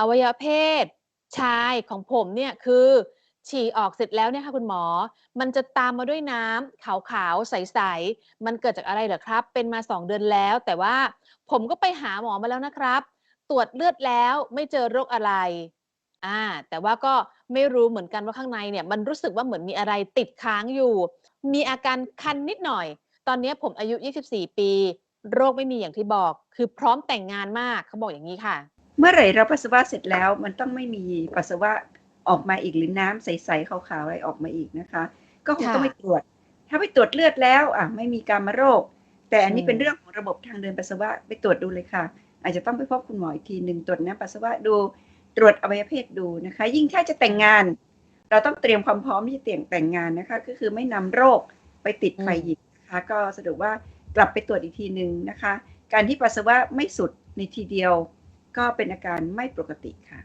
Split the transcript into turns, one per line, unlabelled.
อวัยวะเพศชายของผมเนี่ยคือฉี่ออกเสร็จแล้วเนี่ยค่ะคุณหมอ มันจะตามมาด้วยน้ำขาวๆใสๆ มันเกิดจากอะไรเหรอครับ เป็นมาสองเดือนแล้ว แต่ว่าผมก็ไปหาหมอมาแล้วนะครับ ตรวจเลือดแล้วไม่เจอโรคอะไร อ่า แต่ว่าก็ไม่รู้เหมือนกันว่าข้างในเนี่ย มันรู้สึกว่าเหมือนมีอะไรติดค้างอยู่ มีอาการคันนิดหน่อย ตอนนี้ผมอายุ 24 ปี โรคไม่มีอย่างที่บอก คือพร้อมแต่งงานมากเขาบอกอย่างนี้ค่ะ
เมื่อไหร่เราปัสสาวะเสร็จแล้ว มันต้องไม่มีปัสสาวะออกมาอีกหรือน้ำใสๆขาวๆอะไรออกมาอีกนะคะ ก็คงต้องไปตรวจ ถ้าไปตรวจเลือดแล้วอะไม่มีการมาโรค แต่อันนี้เป็นเรื่องของระบบทางเดินปัสสาวะไปตรวจดูเลยค่ะ อาจจะต้องไปพบคุณหมออีกทีหนึ่งตรวจน้ำปัสสาวะดูตรวจอวัยวะเพศดูนะคะ ยิ่งถ้าจะแต่งงาน เราต้องเตรียมความพร้อมที่จะเตียมแต่งงานนะคะ ก็คือไม่นำโรคไปติด
อืม
ฝ่ายหญิงนะคะก็สรุปว่ากลับไปตรวจอีกทีหนึ่งนะคะ การที่ปัสสาวะไม่สุดในทีเดียว ก็เป็นอาการไม่ปกติค่ะ